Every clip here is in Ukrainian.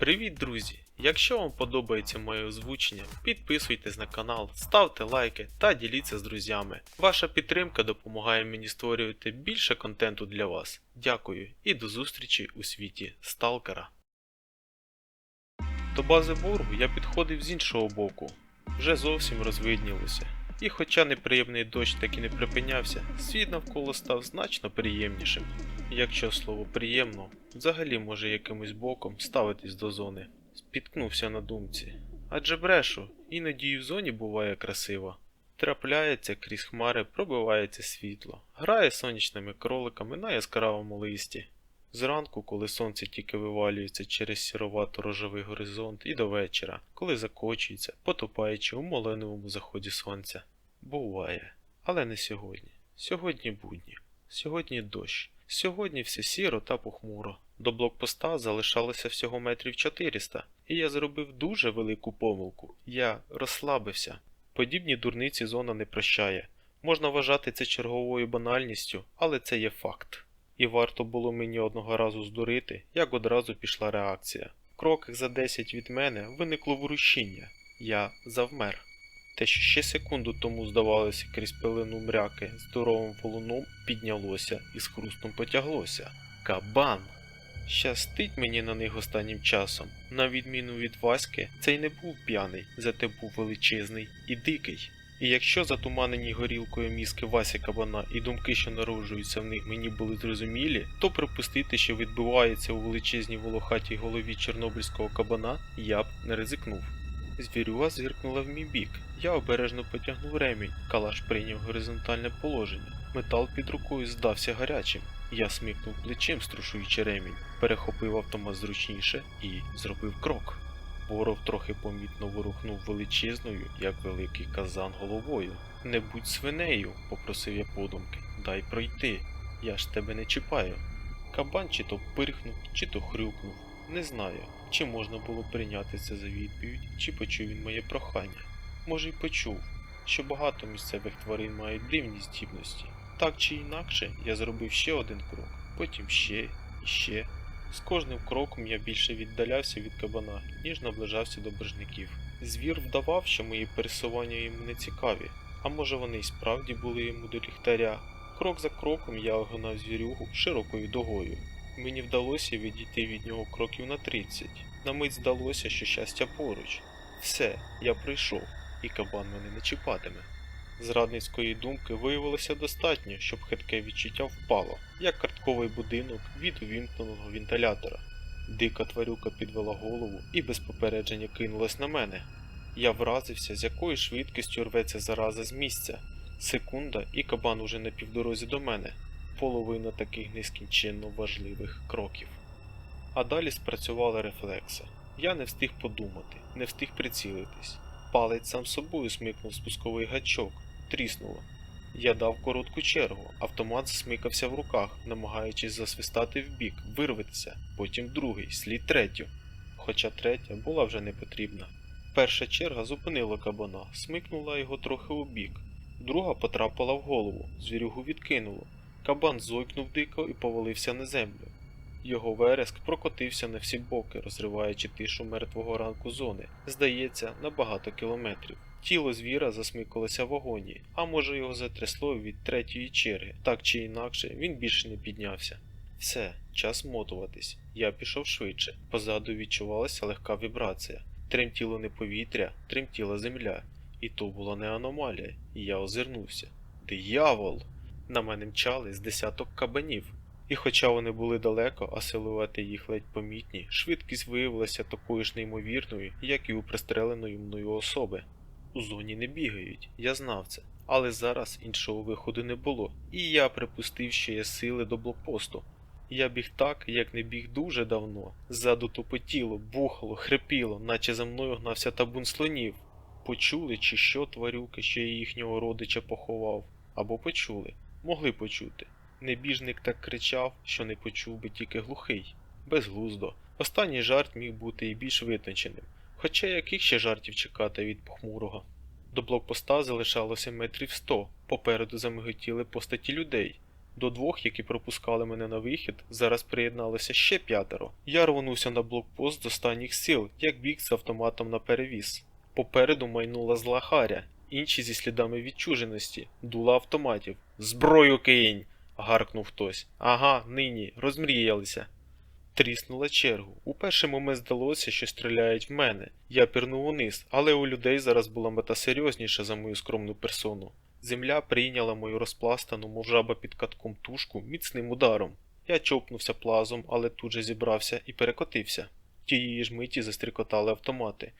Привіт, друзі! Якщо вам подобається моє озвучення, підписуйтесь на канал, ставте лайки та діліться з друзями. Ваша підтримка допомагає мені створювати більше контенту для вас. Дякую і до зустрічі у світі Сталкера. До бази боргу я підходив з іншого боку, вже зовсім розвиднілося. І хоча неприємний дощ так і не припинявся, світ навколо став значно приємнішим. Якщо слово приємно, взагалі може якимось боком ставитись до зони. Спіткнувся на думці. Адже брешу, іноді і в зоні буває красиво. Трапляється крізь хмари, пробивається світло, грає сонячними кроликами на яскравому листі. Зранку, коли сонце тільки вивалюється через сіровато-рожевий горизонт, і до вечора, коли закочується, потопаючи у малиновому заході сонця. Буває, але не сьогодні. Сьогодні будні, сьогодні дощ, сьогодні все сіро та похмуро. До блокпоста залишалося всього метрів 400, і я зробив дуже велику помилку. Я розслабився. Подібні дурниці зона не прощає. Можна вважати це черговою банальністю, але це є факт. І варто було мені одного разу здурити, як одразу пішла реакція. Кроках за 10 від мене виникло ворушіння. Я завмер. Те, що ще секунду тому здавалося крізь пилину мряки здоровим волуном піднялося і з хрустом потяглося. Кабан! Щастить мені на них останнім часом. На відміну від Васьки, цей не був п'яний, зате був величезний і дикий. І якщо затуманені горілкою мізки Вася Кабана і думки, що народжуються в них, мені були зрозумілі, то припустити, що відбувається у величезній волохатій голові чорнобильського кабана, я б не ризикнув. Звірюга зиркнула в мій бік. Я обережно потягнув ремінь, калаш прийняв горизонтальне положення. Метал під рукою здався гарячим. Я смикнув плечем, струшуючи ремінь, перехопив автомат зручніше і зробив крок. Боров трохи помітно ворухнув величезною, як великий казан головою. Не будь свинею, попросив я подумки, дай пройти. Я ж тебе не чіпаю. Кабан чи то пирхнув, чи то хрюкнув. Не знаю, чи можна було прийняти це за відповідь, чи почув він моє прохання. Може, й почув, що багато місцевих тварин мають дивні здібності. Так чи інакше, я зробив ще один крок, потім ще і ще. З кожним кроком я більше віддалявся від кабана, ніж наближався до бержників. Звір вдавав, що мої пересування йому не цікаві, а може вони й справді були йому до ліхтаря. Крок за кроком я огинав звірюгу широкою догою. Мені вдалося відійти від нього кроків на 30. На мить здалося, що щастя поруч. Все, я прийшов, і кабан мене не чіпатиме. Зрадницької думки виявилося достатньо, щоб хитке відчуття впало, як картковий будинок від увімкненого вентилятора. Дика тварюка підвела голову і без попередження кинулась на мене. Я вразився, з якою швидкістю рветься зараза з місця. Секунда, і кабан уже на півдорозі до мене. Половина таких нескінченно важливих кроків. А далі спрацювали рефлекси. Я не встиг подумати, не встиг прицілитись. Палець сам собою смикнув спусковий гачок, тріснуло. Я дав коротку чергу, автомат засмикався в руках, намагаючись засвистати вбік, вирветися, потім другий, слід третю. Хоча третя була вже не потрібна. Перша черга зупинила кабана, смикнула його трохи у бік. Друга потрапила в голову, звірюгу відкинуло. Кабан зойкнув дико і повалився на землю. Його вереск прокотився на всі боки, розриваючи тишу мертвого ранку зони, здається, на багато кілометрів. Тіло звіра засмикалося в агонії, а може його затрясло від третьої черги. Так чи інакше, він більше не піднявся. Все, час мотуватись. Я пішов швидше. Позаду відчувалася легка вібрація. Тремтіло не повітря, тремтіла земля. І то була не аномалія, і я озирнувся. Диявол! На мене мчали з десяток кабанів. І хоча вони були далеко, а силуети їх ледь помітні, швидкість виявилася такою ж неймовірною, як і у пристреленої мною особи. У зоні не бігають, я знав це. Але зараз іншого виходу не було, і я припустив, що є сили до блокпосту. Я біг так, як не біг дуже давно. Ззаду тупотіло, бухало, хрипіло, наче за мною гнався табун слонів. Почули, чи що тварюки, що я їхнього родича поховав, або почули, могли почути. Небіжник так кричав, що не почув би тільки глухий. Безглуздо. Останній жарт міг бути і більш витонченим. Хоча яких ще жартів чекати від похмурого. До блокпоста залишалося метрів сто, попереду замиготіли постаті людей. До двох, які пропускали мене на вихід, зараз приєдналося ще п'ятеро. Я рвонувся на блокпост з останніх сил, як біг з автоматом на перевіз. Попереду майнула зла харя, інші зі слідами відчуженості, дула автоматів. Зброю кинь! гаркнув хтось. Ага, нині, розмріялися. Тріснула чергу. У перший момент здалося, що стріляють в мене. Я пірнув униз, але у людей зараз була мета серйозніша за мою скромну персону. Земля прийняла мою розпластану, мов жаба під катком тушку, міцним ударом. Я чопнувся плазом, але тут же зібрався і перекотився. Тієї ж миті застрікотали автомати.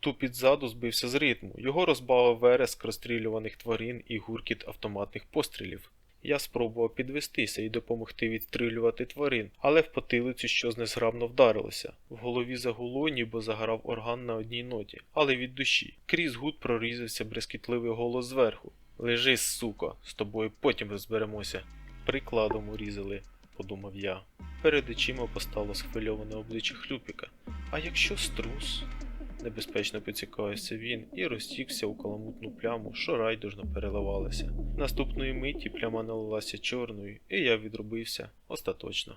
Тупіт ззаду збився з ритму, його розбавив вереск розстрілюваних тварин і гуркіт автоматних пострілів. Я спробував підвестися і допомогти відстрілювати тварин, але в потилицю щось незграбно вдарилося. В голові загуло, ніби заграв орган на одній ноті, але від душі. Крізь гуд прорізався брескітливий голос зверху. Лежи, суко, з тобою потім розберемося. Прикладом урізали, подумав я. Перед очима постало схвильоване обличчя хлюпіка. А якщо струс? Небезпечно поцікавився він і розтікся у каламутну пляму, що райдужно переливалася. Наступної миті пляма налилася чорною, і я відробився остаточно.